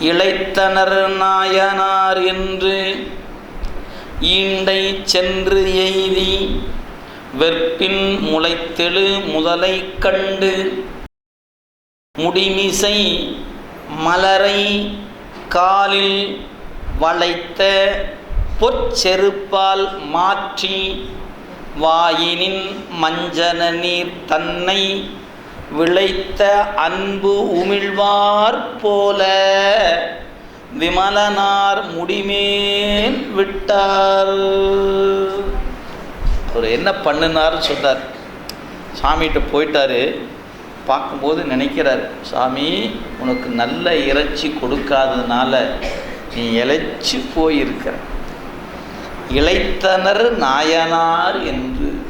இளைத்தனர் நாயனார் என்று ஈண்டை சென்று எய்தி வெற்பின் முளைத்தெழு முதலை கண்டு முடிமிசை மலரை காலில் வளைத்த பொற்செருப்பால் மாற்றி வாயினின் மஞ்சன நீர் தன்னை விளைத்த அன்பு உமிழ்வார் போல விமலனார் முடிமேல் விட்டார். அவர் என்ன பண்ணினார்னு சொன்னார் சாமிகிட்ட போயிட்டாரு. பார்க்கும்போது நினைக்கிறார் சாமி உனக்கு நல்ல இறைச்சி கொடுக்காததுனால நீ இழைச்சி போயிருக்கிற. இளைத்தனர் நாயனார் என்று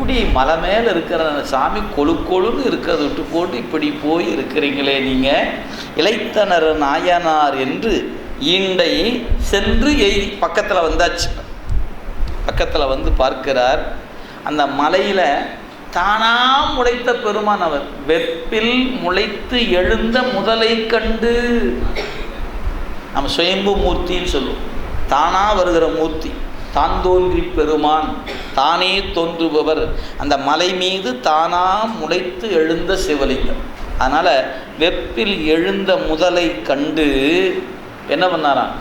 இப்படி மலை மேலே இருக்கிற அந்த சாமி கொழு கொழுன்னு இருக்கிறத விட்டு போட்டு இப்படி போய் இருக்கிறீங்களே நீங்கள் இளைத்தனர் நாயனார் என்று ஈண்டை சென்று எய் பக்கத்தில் வந்தாச்சு. பக்கத்தில் வந்து பார்க்கிறார். அந்த மலையில் தானா முளைத்த பெருமான் அவர். வெப்பில் முளைத்து எழுந்த முதலை கண்டு. நம்ம சுயம்பு மூர்த்தின்னு சொல்லுவோம். தானா வருகிற மூர்த்தி. தான் தோன்றி பெருமான். தானே தோன்றுபவர். அந்த மலை மீது தானா முளைத்து எழுந்த சிவலிங்கம். அதனால் வெப்பில் எழுந்த முதலை கண்டு என்ன பண்ணாராம்?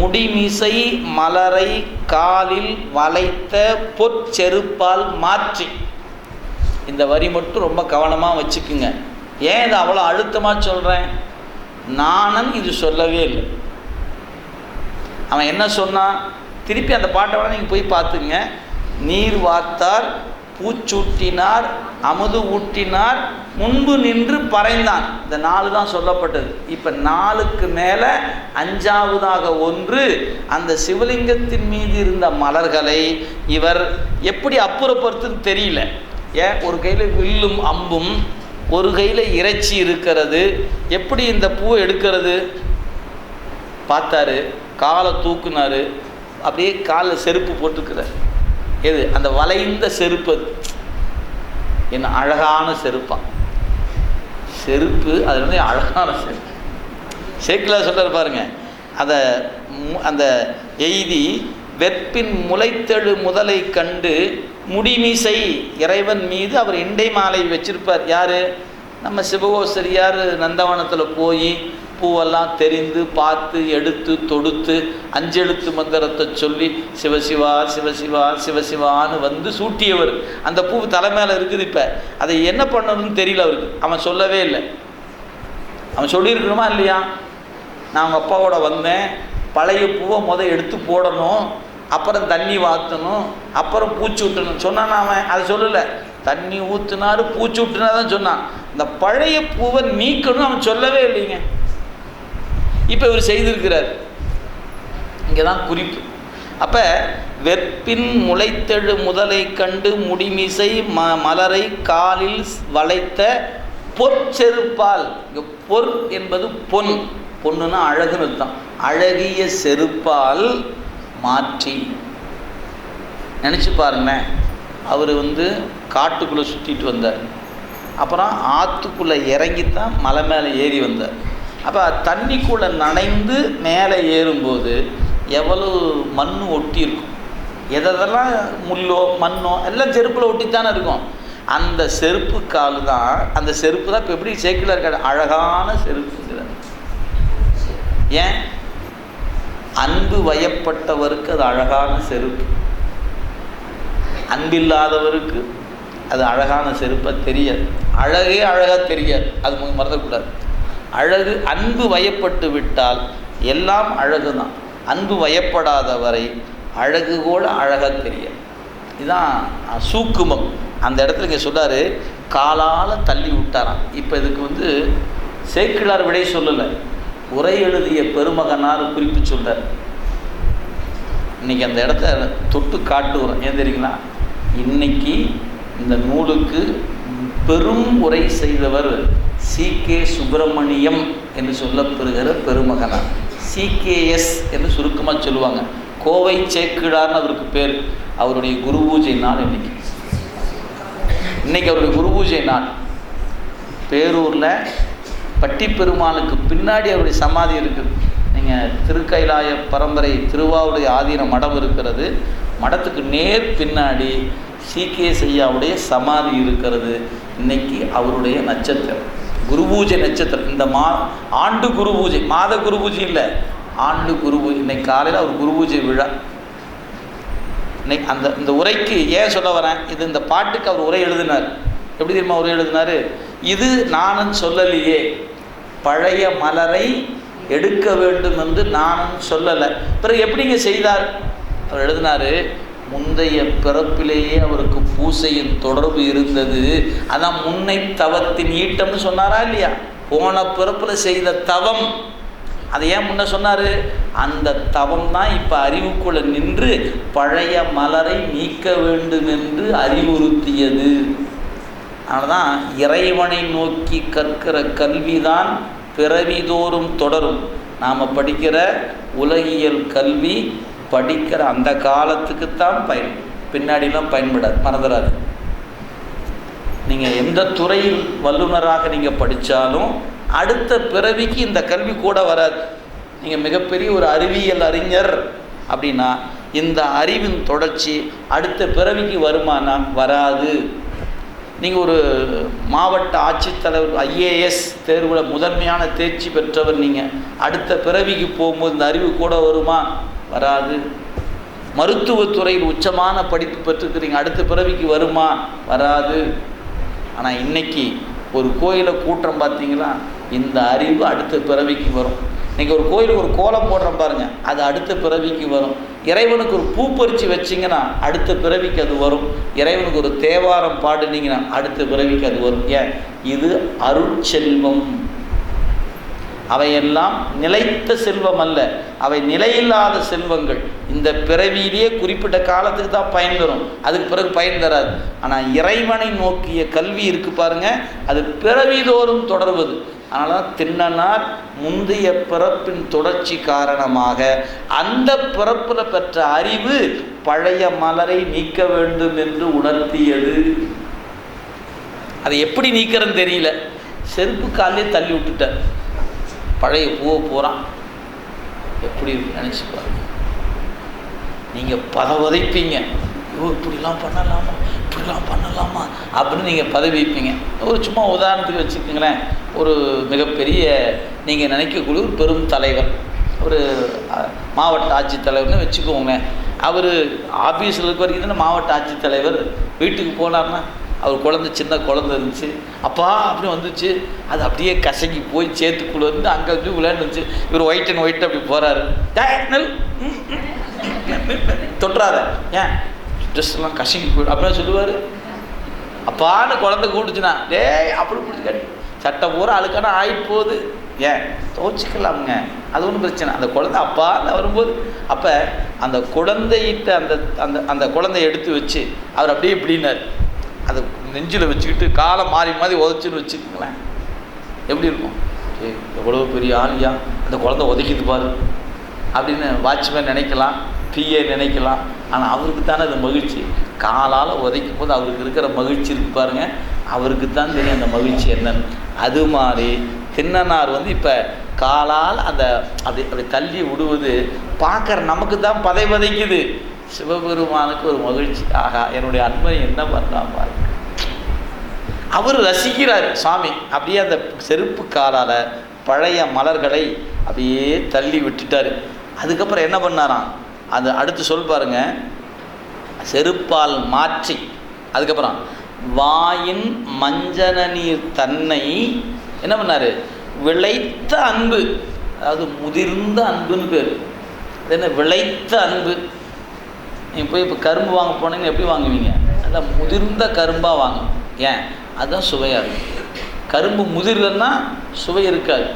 முடிமிசை மலரை காலில் வளைத்த பொற்செருப்பால் மாற்றி. இந்த வரி மட்டும் ரொம்ப கவனமாக வச்சுக்குங்க. ஏன் இதை அவ்வளோ அழுத்தமாக சொல்கிறேன் நானன் இது சொல்லவே இல்லை. அவன் என்ன சொன்னான்? திருப்பி அந்த பாட்டை வேணால் நீங்கள் போய் பார்த்துங்க. நீர் வார்த்தார் பூச்சூட்டினார் அமுது ஊட்டினார் முன்பு நின்று பறைந்தான். இந்த நாலு தான் சொல்லப்பட்டது. இப்போ நாலுக்கு மேலே அஞ்சாவதாக ஒன்று அந்த சிவலிங்கத்தின் மீது இருந்த மலர்களை இவர் எப்படி அப்புறப்படுத்துன்னு தெரியல. ஏன் ஒரு கையில் வில்லும் அம்பும் ஒரு கையில் இறைச்சி இருக்கிறது. எப்படி இந்த பூ எடுக்கிறது? பார்த்தாரு. காலை தூக்குனாரு. அப்படியே காலில் செருப்பு போட்டுக்கிறார். எது? அந்த வளைந்த செருப்பு அது. என்ன அழகான செருப்பான் செருப்பு அது வந்து அழகான செருப்பு. சேக்கில் சொல்கிறார் பாருங்க. அதை மு- அந்த எய்தி வெற்பின் முளைத்தெழு முதலை கண்டு முடிமிசை இறைவன் மீது அவர் இண்டை மாலை வச்சிருப்பார். யார்? நம்ம சிவகோசரியார் நந்தவனத்தில் போய் பூவெல்லாம் தெரிந்து பார்த்து எடுத்து தொடுத்து அஞ்செழுத்து மந்திரத்தை சொல்லி சிவசிவா சிவசிவா சிவசிவான்னு வந்து சூட்டியவர். அந்த பூ தலை மேலே இருக்குது இப்போ. அதை என்ன பண்ணணும்னு தெரியல அவருக்கு. அவன் சொல்லவே இல்லை. அவன் சொல்லியிருக்கணுமா இல்லையா? நான் அவங்க அப்பாவோட வந்தேன். பழைய பூவை முத எடுத்து போடணும். அப்புறம் தண்ணி வாற்றணும் அப்புறம் பூச்சி விட்டணும் சொன்னான் அவன்? அதை சொல்லலை. தண்ணி ஊற்றுனாரு பூச்சி விட்டுனா தான் சொன்னான். இந்த பழைய பூவை நீக்கணும் அவன் சொல்லவே இல்லைங்க. இப்போ இவர் செய்திருக்கிறார். இங்கே தான் குறிப்பு. அப்போ வெற்பின் முளைத்தெழு முதலை கண்டு முடிமிசை ம மலரை காலில் வளைத்த பொற்செருப்பால். இங்கே பொற் என்பது பொன். பொண்ணுன்னா அழகுன்னு தான் அழகிய செருப்பால் மாற்றி. நினச்சி பாருங்களேன். அவர் வந்து காட்டுக்குள்ளே சுற்றிட்டு வந்தார். அப்புறம் ஆற்றுக்குள்ளே இறங்கித்தான் மலை மேலே ஏறி வந்தார். அப்போ தண்ணிக்குள்ளே நனைந்து மேலே ஏறும்போது எவ்வளவு மண் ஒட்டி இருக்கும்? எதெல்லாம் முள்ளோ மண்ணோ எல்லாம் செருப்பில் ஒட்டித்தானே இருக்கும். அந்த செருப்பு கால் தான் அந்த செருப்பு தான் இப்போ எப்படி சேக்கில் இருக்காது அழகான செருப்புங்கிறது ஏன்? அன்பு வயப்பட்டவருக்கு அது அழகான செருப்பு. அன்பில்லாதவருக்கு அது அழகான செருப்பாக தெரியாது. அழகே அழகாக தெரியாது. அது மு- மறந்துடக்கூடாது. அழகு அன்பு வயப்பட்டு விட்டால் எல்லாம் அழகு தான் அன்பு வயப்படாதவரை அழகு கூட அழகாக தெரியும் இதுதான் சூக்குமம். அந்த இடத்துல இங்கே சொல்கிறாரு காலால் தள்ளி விட்டாராம். இப்போ இதுக்கு வந்து சேக்கிழார் விடை சொல்லலை. உரை எழுதிய பெருமகனார் குறிப்பு சொல்றார். இன்னைக்கு அந்த இடத்த தொட்டு காட்டுகிறோம் ஏன் தெரியுங்களா? இன்னைக்கு இந்த நூலுக்கு பெரும் உரை செய்தவர் சி கே சுப்பிரமணியம் என்று சொல்லப்பெறுகிற பெருமகனார் சிகேஎஸ் என்று சுருக்கமாக சொல்லுவாங்க. கோவை சேக்கிடார்னு அவருக்கு பேர். அவருடைய குரு பூஜை நாள் இன்னைக்கு. இன்னைக்கு அவருடைய குரு பூஜை நாள். பேரூரில் பட்டி பெருமானுக்கு பின்னாடி அவருடைய சமாதி இருக்குது நீங்கள் திருக்கைலாய பரம்பரை திருவாவுடைய ஆதீன மடம் இருக்கிறது. மடத்துக்கு நேர் பின்னாடி சிகே ஐயாவுடைய சமாதி இருக்கிறது. இன்னைக்கு அவருடைய நட்சத்திரம். குரு பூஜை நட்சத்திரம். இந்த மா ஆண்டு குரு பூஜை மாத குரு பூஜை இல்லை. ஆண்டு குரு பூஜை இன்னைக்கு காலையில் அவர் குரு பூஜை விழா. இன்னைக்கு அந்த இந்த உரைக்கு ஏன் சொல்ல வரேன்? இது இந்த பாட்டுக்கு அவர் உரை எழுதினார். எப்படி தெரியுமா உரை எழுதினார்? இது நானும் சொல்லலையே. பழைய மலரை எடுக்க வேண்டும் என்று நானும் சொல்லலை. பிறகு எப்படிங்க செய்தார்? அவர் எழுதினார் முந்தைய பிறப்பிலேயே அவருக்கு பூசையின் தொடர்பு இருந்தது. அதான் முன்னை தவத்தின் ஈட்டம்னு சொன்னாரா இல்லையா? போன பிறப்பில் செய்த தவம். அதை ஏன் முன்ன சொன்னார்? அந்த தவம் தான் இப்போ அறிவுக்குள்ள நின்று பழைய மலரை நீக்க வேண்டும் என்று அறிவுறுத்தியது. அதனால்தான் இறைவனை நோக்கி கற்கிற கல்விதான் பிறவிதோறும் தொடரும். நாம் படிக்கிற உலகியல் கல்வி படிக்கிற அந்த காலத்துக்குத்தான் பயன் பின்னாடிலாம் பயன்படாது மறந்துடாது நீங்கள் எந்த துறையில் வல்லுநராக நீங்கள் படித்தாலும் அடுத்த பிறவிக்கு இந்த கல்வி கூட வராது. நீங்கள் மிகப்பெரிய ஒரு அறிவியல் அறிஞர் அப்படின்னா இந்த அறிவின் தொடர்ச்சி அடுத்த பிறவிக்கு வருமானா வராது. நீங்கள் ஒரு மாவட்ட ஆட்சித்தலைவர் ஐஏஎஸ் தேர்வில் முதன்மையான தேர்ச்சி பெற்றவர் நீங்கள் அடுத்த பிறவிக்கு போகும்போது இந்த அறிவு கூட வருமா? வராது. மருத்துவத்துறையில் உச்சமான படிப்பு பெற்றுக்கிறீங்க அடுத்த பிறவிக்கு வருமா? வராது. ஆனால் இன்னைக்கு ஒரு கோயிலை கூட்டம் பார்த்தீங்களா? இந்த அறிவு அடுத்த பிறவிக்கு வரும். நீங்கள் ஒரு கோயிலுக்கு ஒரு கோலம் போடுறோம் பாருங்க அது அடுத்த பிறவிக்கு வரும். இறைவனுக்கு ஒரு பூ பறித்து வச்சிங்கன்னா அடுத்த பிறவிக்கு அது வரும். இறைவனுக்கு ஒரு தேவாரம் பாடுனீங்கன்னா அடுத்த பிறவிக்கு அது வரும். ஏன்? இது அருட்செல்வம். அவையெல்லாம் நிலைத்த செல்வம் அல்ல. அவை நிலையில்லாத செல்வங்கள். இந்த பிறவியிலேயே குறிப்பிட்ட காலத்துக்கு தான் பயன் தரும். அதுக்கு பிறகு பயன் தராது. ஆனால் இறைவனை நோக்கிய கல்வி இருக்கு பாருங்க. அது பிறவிதோறும் தொடர்வது. அதனால தான் முந்தைய பிறப்பின் தொடர்ச்சி காரணமாக அந்த பிறப்பில் பெற்ற அறிவு பழைய மலரை நீக்க வேண்டும் என்று உணர்த்தியது. அதை எப்படி நீக்கிறன்னு தெரியல. செருப்பு காலே தள்ளி விட்டுட்டார் பழைய பூவை பூரான் எப்படி இருக்கு நினச்சி பாருங்க. நீங்கள் பதவதைப்பீங்க. ஐயோ இப்படிலாம் பண்ணலாமா? இப்படிலாம் பண்ணலாமா? அப்படின்னு நீங்கள் பதவிப்பீங்க. ஒரு சும்மா உதாரணத்துக்கு வச்சுக்கோங்களேன். ஒரு மிகப்பெரிய நீங்கள் நினைக்கக்கூடிய ஒரு பெரும் தலைவர். ஒரு மாவட்ட ஆட்சித்தலைவர்னு வச்சுக்கோங்க அவர் ஆஃபீஸில் இருக்க வரைக்கும் தானே மாவட்ட ஆட்சித்தலைவர். வீட்டுக்கு போனார்னா அவர் குழந்தை சின்ன குழந்தை இருந்துச்சு. அப்பா அப்படின்னு வந்துச்சு. அது அப்படியே கசங்கி போய் சேத்துக்குள்ளே இருந்து அங்கே போய் விளையாண்டுச்சு இவர் ஒயிட் அண்ட் ஒயிட் அப்படி போகிறாரு தொட்டுறாத. ஏன்? ட்ரெஸ் எல்லாம் கசங்கி போயிடும் அப்படின்னு சொல்லுவார். அப்பான்னு குழந்தை கூட்டுச்சுன்னா டேய் அப்படி பிடிச்சி சட்டை பூரா அழுக்கான ஆகிட்டு போகுது ஏன்? துவச்சிக்கலாமுங்க அது ஒன்றும் பிரச்சனை. அந்த குழந்தை அப்பான்னு வரும்போது அப்போ அந்த குழந்தையிட்ட அந்த அந்த அந்த குழந்தைய எடுத்து வச்சு அவர் அப்படியே இப்படின்னார். அதை நெஞ்சில் வச்சுக்கிட்டு காலை மாறி மாறி உதச்சின்னு வச்சுக்கோங்களேன். எப்படி இருக்கும்? ஏய் எவ்வளோ பெரிய ஆளியா அந்த குழந்த உதைக்குது பாரு. அப்படின்னு வாட்ச்மேன் நினைக்கலாம் பிஏ நினைக்கலாம். ஆனால் அவருக்கு தானே அது மகிழ்ச்சி. காலால் உதைக்கும் போது அவருக்கு இருக்கிற மகிழ்ச்சி இருக்கு பாருங்க. அவருக்கு தான் தெரியும் அந்த மகிழ்ச்சி என்னன்னு. அது மாதிரி தின்னனார் வந்து இப்போ காலால் அந்த அதை அதை தள்ளி விடுவது பார்க்குற நமக்கு தான் பதை பதைக்குது சிவபெருமானுக்கு ஒரு மகிழ்ச்சி. ஆகா என்னுடைய அன்பை என்ன பண்ணுறான் பாருங்க அவர் ரசிக்கிறார் சாமி அப்படியே அந்த செருப்பு காலால் பழைய மலர்களை அப்படியே தள்ளி விட்டுட்டார். அதுக்கப்புறம் என்ன பண்ணாராம்? அது அடுத்து சொல் பாருங்க. செருப்பால் மாற்றி. அதுக்கப்புறம் வாயின் மஞ்சன நீர் தன்னை என்ன பண்ணார்? விளைத்த அன்பு. அதாவது முதிர்ந்த அன்புன்னு பேர். என்ன? விளைத்த அன்பு. நீங்கள் போய் இப்போ கரும்பு வாங்க போனீங்கன்னா எப்படி வாங்குவீங்க? நல்லா முதிர்ந்த கரும்பாக வாங்க. ஏன்? அதுதான் சுவையாக இருக்கும். கரும்பு முதிர்லன்னா சுவை இருக்காது.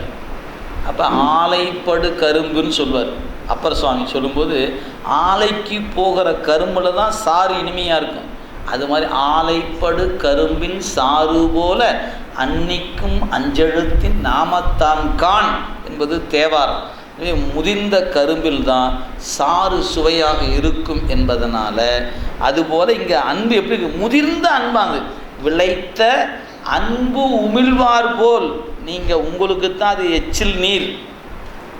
அப்போ ஆலைப்படு கரும்புன்னு சொல்லுவார். அப்பர் சுவாமி சொல்லும்போது ஆலைக்கு போகிற கரும்பில் தான் சாறு இனிமையாக இருக்கும். அது மாதிரி ஆலைப்படு கரும்பின் சாறு போல அன்னிக்கும் அஞ்செழுத்தின் நாமத்தான் கான் என்பது தேவாரம். முதிர்ந்த கரும்பில் தான் சாறு சுவையாக இருக்கும் என்பதனால அதுபோல் இங்கே அன்பு எப்படி இருக்கு? முதிர்ந்த அன்பாங்க விளைத்த அன்பு உமிழ்வார் போல். நீங்கள் உங்களுக்கு தான் அது எச்சில் நீர்.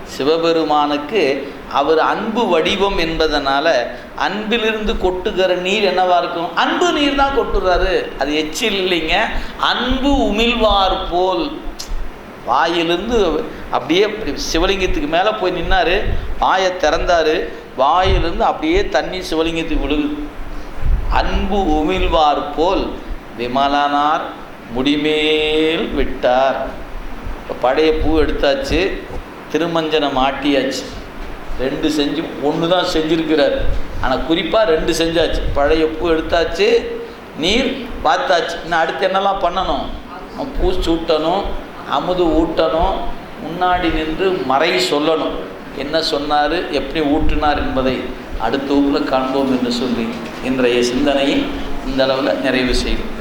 சிவபெருமானுக்கு அவர் அன்பு வடிவம் என்பதனால அன்பிலிருந்து கொட்டுகிற நீர் என்னவா இருக்கும்? அன்பு நீர் தான் கொட்டுறாரு. அது எச்சில் இல்லைங்க. அன்பு உமிழ்வார் போல். வாயிலிருந்து அப்படியே சிவலிங்கத்துக்கு மேலே போய் நின்னார். வாயை திறந்தார். வாயிலிருந்து அப்படியே தண்ணி சிவலிங்கத்துக்கு விழுகுது. அன்பு உமிழ்வார் போல் விமலனார் முடிமேல் விட்டார். இப்போ பழைய பூ எடுத்தாச்சு. திருமஞ்சனம் மாட்டியாச்சு. ரெண்டு செஞ்சு ஒன்று தான் செஞ்சுருக்கிறார். ஆனால் குறிப்பாக ரெண்டு செஞ்சாச்சு. பழைய பூ எடுத்தாச்சு. நீர் பார்த்தாச்சு. இன்னும் அடுத்து என்னெல்லாம் பண்ணணும்? பூ சூட்டணும். அமுது ஊட்டணும் முன்னாடி நின்று மறை சொல்லணும். என்ன சொன்னார் எப்படி ஊட்டினார் என்பதை அடுத்த ஊரில் காண்போம் என்று சொல்லி இன்றைய சிந்தனையை இந்த அளவில் நிறைவு செய்கிறோம்